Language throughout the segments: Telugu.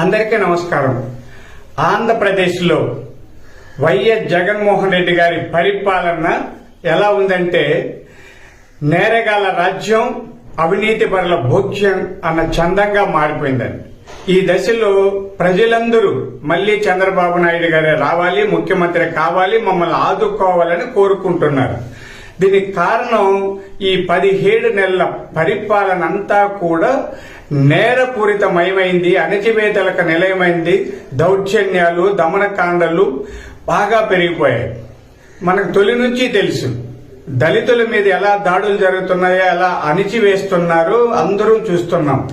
అందరికీ నమస్కారం. ఆంధ్రప్రదేశ్లో వైఎస్ జగన్మోహన్ రెడ్డి గారి పరిపాలన ఎలా ఉందంటే నేరగాల రాజ్యం అవినీతి పరుల భోగ్యం అన్న చందంగా మారిపోయిందండి. ఈ దశలో ప్రజలందరూ మళ్ళీ చంద్రబాబు నాయుడు గారే రావాలి ముఖ్యమంత్రి కావాలి మమ్మల్ని ఆదుకోవాలని కోరుకుంటున్నారు. దీనికి కారణం ఈ పదిహేడు నెలల పరిపాలన అంతా కూడా నేరపూరితమయమైంది అణచివేతలకు నిలయమైంది దౌర్జన్యాలు దమనకాండలు బాగా పెరిగిపోయాయి. మనకు తొలి నుంచి తెలుసు. దళితుల మీద ఎలా దాడులు జరుగుతున్నాయో ఎలా అణిచివేస్తున్నారు అందరూ చూస్తున్నాం.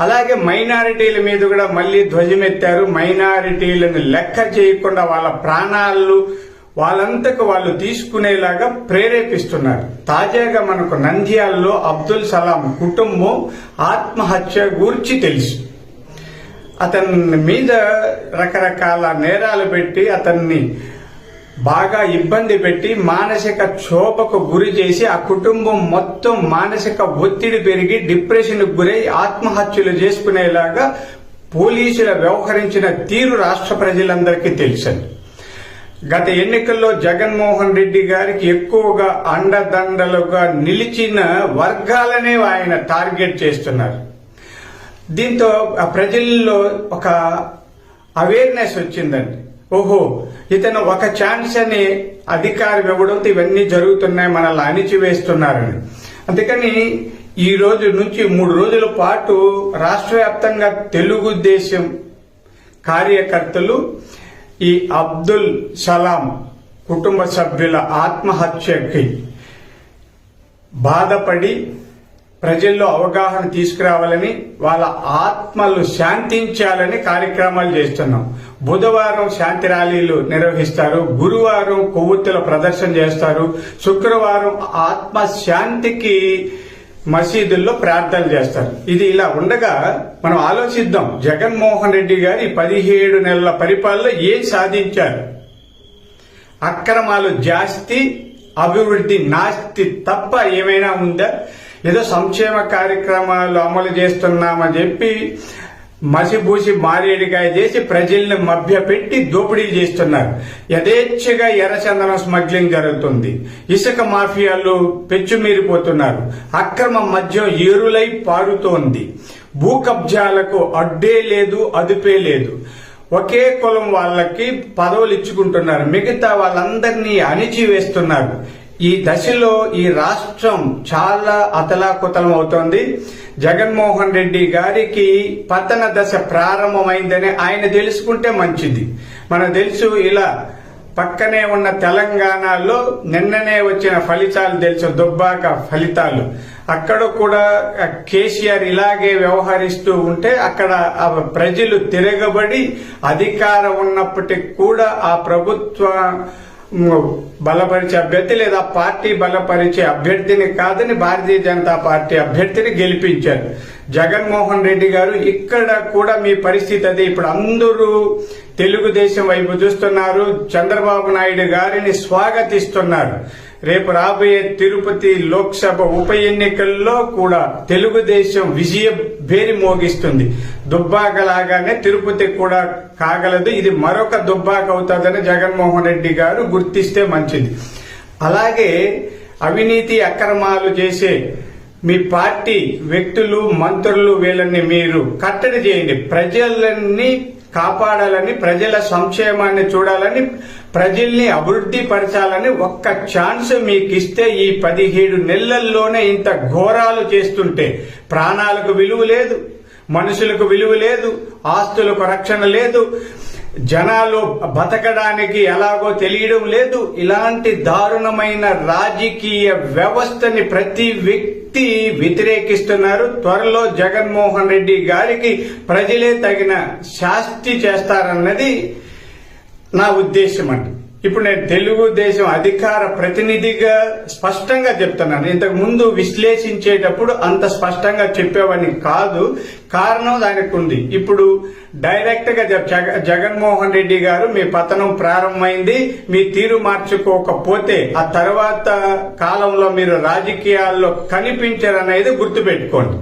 అలాగే మైనారిటీల మీద కూడా మళ్ళీ ధ్వజమెత్తారు. మైనారిటీలను లెక్క చేయకుండా వాళ్ళ ప్రాణాలు వాళ్ళంతకు వాళ్ళు తీసుకునేలాగా ప్రేరేపిస్తున్నారు. తాజాగా మనకు నంద్యాలలో అబ్దుల్ సలాం కుటుంబం ఆత్మహత్య గూర్చి తెలుసు. అతని మీద రకరకాల నేరాలు పెట్టి అతన్ని బాగా ఇబ్బంది పెట్టి మానసిక క్షోభకు గురి చేసి ఆ కుటుంబం మొత్తం మానసిక ఒత్తిడి పెరిగి డిప్రెషన్ గురై ఆత్మహత్యలు చేసుకునేలాగా పోలీసుల వ్యవహరించిన తీరు రాష్ట్ర ప్రజలందరికీ తెలుసండి. గత ఎన్నికల్లో జగన్మోహన్ రెడ్డి గారికి ఎక్కువగా అండదండలుగా నిలిచిన వర్గాలనే ఆయన టార్గెట్ చేస్తున్నారు. దీంతో ఆ ప్రజల్లో ఒక అవేర్నెస్ వచ్చిందండి. ఓహో ఇతను ఒక ఛాన్స్ అని అధికారం ఇవ్వడంతో ఇవన్నీ జరుగుతున్నాయి మనల్ని అణిచివేస్తున్నారని. అందుకని ఈ రోజు నుంచి మూడు రోజుల పాటు రాష్ట్ర వ్యాప్తంగా తెలుగుదేశం కార్యకర్తలు ఈ అబ్దుల్ సలాం కుటుంబ సభ్యుల ఆత్మహత్యకి బాధపడి ప్రజల్లో అవగాహన తీసుకురావాలని వాళ్ళ ఆత్మలు శాంతించాలని కార్యక్రమాలు చేస్తున్నాం. బుధవారం శాంతి ర్యాలీలు నిర్వహిస్తారు. గురువారం కొవ్వొత్తుల ప్రదర్శన చేస్తారు. శుక్రవారం ఆత్మ శాంతికి మసీదుల్లో ప్రార్థనలు చేస్తారు. ఇది ఇలా ఉండగా మనం ఆలోచిద్దాం. జగన్మోహన్ రెడ్డి గారి పదిహేడు నెలల పరిపాలన ఏం సాధించారు? అక్రమాలు జాస్తి అభివృద్ధి నాస్తి తప్ప ఏమైనా ఉందా? ఏదో సంక్షేమ కార్యక్రమాలు అమలు చేస్తున్నామని చెప్పి మసిబూసి మారేడుగా చేసి ప్రజల్ని మభ్యపెట్టి దోపిడీ చేస్తున్నారు. యథేచ్ఛగా ఎర్రచందనం స్మగ్లింగ్ జరుగుతుంది. ఇసుక మాఫియాలు పెచ్చుమీరిపోతున్నారు. అక్రమ మద్యం ఏరులై పారుతోంది. భూ కబ్జాలకు అడ్డే లేదు అదుపే లేదు. ఒకే కులం వాళ్ళకి పదవులు ఇచ్చుకుంటున్నారు మిగతా వాళ్ళందరినీ అణిచివేస్తున్నారు. ఈ దశలో ఈ రాష్ట్రం చాలా అతలాకుతలం అవుతోంది. జగన్మోహన్ రెడ్డి గారికి పతన దశ ప్రారంభమైందని ఆయన తెలుసుకుంటే మంచిది. మనకు తెలుసు ఇలా పక్కనే ఉన్న తెలంగాణలో నిన్ననే వచ్చిన ఫలితాలు తెలుసు దుబ్బాక ఫలితాలు. అక్కడ కూడా కేసీఆర్ ఇలాగే వ్యవహరిస్తూ ఉంటే అక్కడ ఆ ప్రజలు తిరగబడి అధికారం ఉన్నప్పటికీ కూడా ఆ ప్రభుత్వ బలపరిచే అభ్యర్థి లేదా పార్టీ బలపరిచే అభ్యర్థిని కాదని భారతీయ జనతా పార్టీ అభ్యర్థిని గెలిపించారు. జగన్మోహన్ రెడ్డి గారు ఇక్కడ కూడా మీ పరిస్థితి అదే. ఇప్పుడు అందరూ తెలుగుదేశం వైపు చూస్తున్నారు. చంద్రబాబు నాయుడు గారిని స్వాగతిస్తున్నారు. రేపు రాబోయే తిరుపతి లోక్సభ ఉప ఎన్నికల్లో కూడా తెలుగుదేశం విజయ భేరి మోగిస్తుంది. దుబ్బాక లాగానే తిరుపతి కూడా కాగలదు. ఇది మరొక దుబ్బాక అవుతుందని జగన్మోహన్ రెడ్డి గారు గుర్తిస్తే మంచిది. అలాగే అవినీతి అక్రమాలు చేసే మీ పార్టీ వ్యక్తులు మంత్రులు వీళ్ళని మీరు కట్టడి చేయండి. ప్రజలన్నీ కాపాడాలని ప్రజల సంక్షేమాన్ని చూడాలని ప్రజల్ని అభివృద్ధి పరచాలని ఒక్క ఛాన్స్ మీకు ఇస్తే ఈ పదిహేడు నెలల్లోనే ఇంత ఘోరాలు చేస్తుంటే ప్రాణాలకు విలువ లేదు మనుషులకు విలువ లేదు ఆస్తులకు రక్షణ లేదు జనాలు బతకడానికి ఎలాగో తెలియడం లేదు. ఇలాంటి దారుణమైన రాజకీయ వ్యవస్థని ప్రతి వ్యక్తి వ్యతిరేకిస్తున్నారు. త్వరలో జగన్మోహన్ రెడ్డి గారికి ప్రజలే తగిన శాస్తి చేస్తారన్నది నా ఉద్దేశం అండి. ఇప్పుడు నేను తెలుగుదేశం అధికార ప్రతినిధిగా స్పష్టంగా చెప్తున్నాను. ఇంతకు ముందు విశ్లేషించేటప్పుడు అంత స్పష్టంగా చెప్పేవాడిని కాదు. కారణం దానికి ఉంది. ఇప్పుడు డైరెక్ట్గా జగన్మోహన్ రెడ్డి గారు మీ పతనం ప్రారంభమైంది. మీ తీరు మార్చుకోకపోతే ఆ తర్వాత కాలంలో మీరు రాజకీయాల్లో కనిపించరనేది గుర్తుపెట్టుకోండి.